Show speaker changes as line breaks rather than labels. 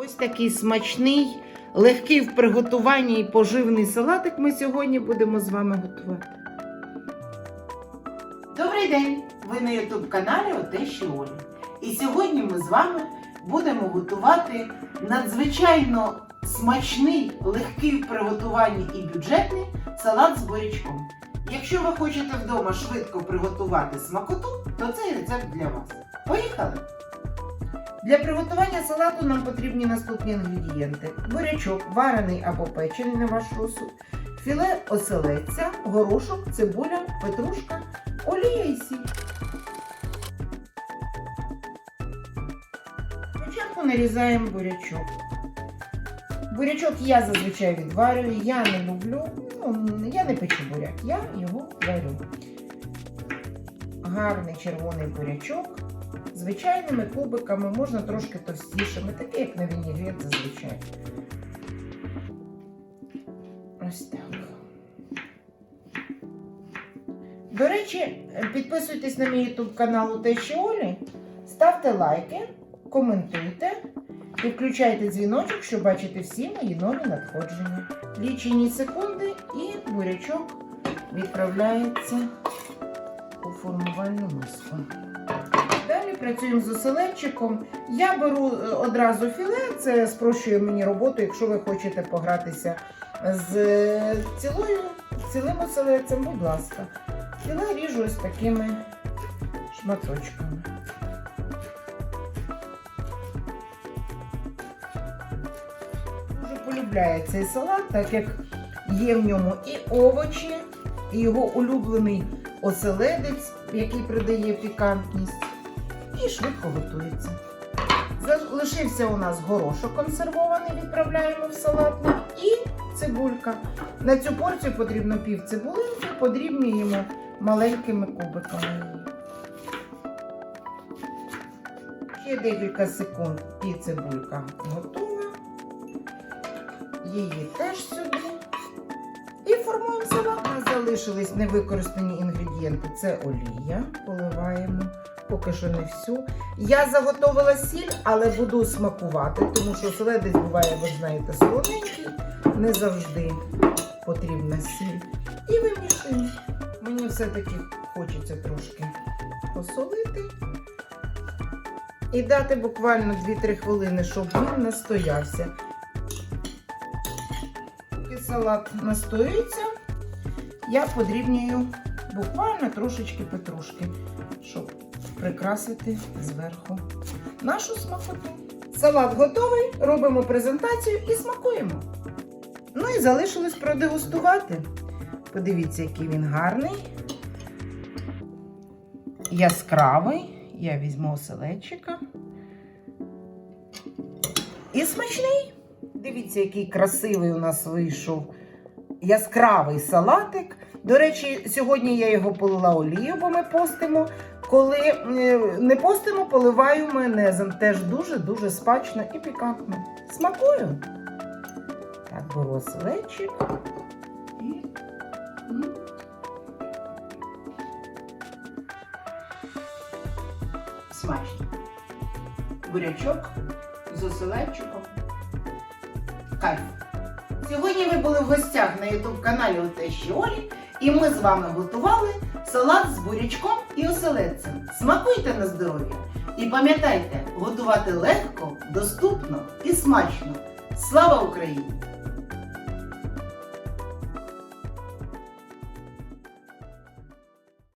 Ось такий смачний, легкий в приготуванні і поживний салатик ми сьогодні будемо з вами готувати. Добрий день! Ви на youtube каналі Отещі Олі. І сьогодні ми з вами будемо готувати надзвичайно смачний, легкий в приготуванні і бюджетний салат з бурячком. Якщо ви хочете вдома швидко приготувати смакоту, то цей рецепт для вас. Поїхали! Для приготування салату нам потрібні наступні інгредієнти: бурячок, варений або печений на ваш розсуд, філе оселедця, горошок, цибуля, петрушка, олія і сіль. Спочатку нарізаємо бурячок. Бурячок я зазвичай відварюю, я не люблю, ну, я не печу буряк, я його варю. Гарний червоний бурячок. Звичайними кубиками, можна трошки товстішими, такі як на вінігрет зазвичай. Ось так. До речі, підписуйтесь на мій YouTube канал у Тещі Олі, ставте лайки, коментуйте і включайте дзвіночок, щоб бачити всі мої нові надходження. Лічені секунди і бурячок відправляється у формувальну миску. Працюємо з оселедчиком. Я беру е, одразу філе, це спрощує мені роботу, якщо ви хочете погратися з е, цілою, цілим оселедцем, будь ласка. Філе ріжу ось такими шматочками. Дуже полюбляє цей салат, так як є в ньому і овочі, і його улюблений оселедець, який придає пікантність і швидко готується. Залишився у нас горошок консервований, відправляємо в салатник і цибулька. На цю порцію потрібно пів цибулинки, подрібнюємо маленькими кубиками. Ще декілька секунд і цибулька готова. Її теж сюди. Залишились невикористані інгредієнти. Це олія. Поливаємо поки що не всю. Я заготовила сіль, але буду смакувати, тому що оселедець буває, ви знаєте, солоненький, не завжди потрібна сіль. І вимішуємо. Мені все-таки хочеться трошки посолити. І дати буквально 2-3 хвилини, щоб він настоявся. Поки салат настоюється, я подрібнюю буквально трошечки петрушки, щоб прикрасити зверху нашу смакоту. Салат готовий, робимо презентацію і смакуємо. Ну і залишилось продегустувати. Подивіться, який він гарний, яскравий. Я візьму оселедчика. І смачний. Дивіться, який красивий у нас вийшов яскравий салатик. До речі, сьогодні я його полила олією, бо ми постимо. Коли е, не постимо, поливаю майонезом. Теж дуже-дуже смачно і пікантно. Смакую. Так, беру оселедчик. І... м. Смачно. Бурячок з оселедчиком. Кайф. Сьогодні ви були в гостях на youtube каналі Отещі Олі, і ми з вами готували салат з бурячком і оселедцем. Смакуйте на здоров'я! І пам'ятайте, готувати легко, доступно і смачно. Слава Україні!